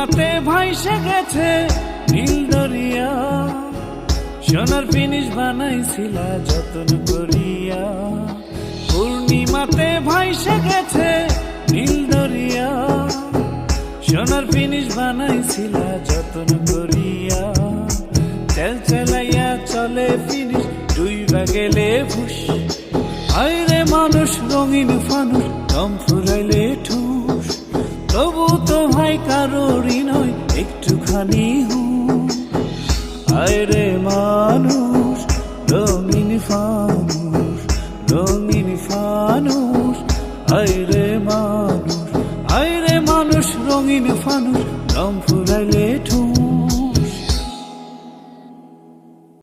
ভাইসে গেছে নীল দরিয়া। সোনার ফিনিশ বানাইছিলা, যতন করিয়া। পূর্ণিমাতে ভাইসে গেছে নীল দরিয়া। সোনার ফিনিশ বানাইছিলা, যতন করিয়া। চেল চেলাইয়া চলে ফিনিশ, দুই গেলে ফুস আইরে মানুষ, রঙিন ফানুষ, দম ফুরাইলে ঠুস। কারোরই নয়, একটুখানি রে আইরে মানুষ, রঙিন ফানুষ রঙিন ফানুষ। রে মানুষ আইরে মানুষ, রঙিন ফানুষ, রং ফুরাইলে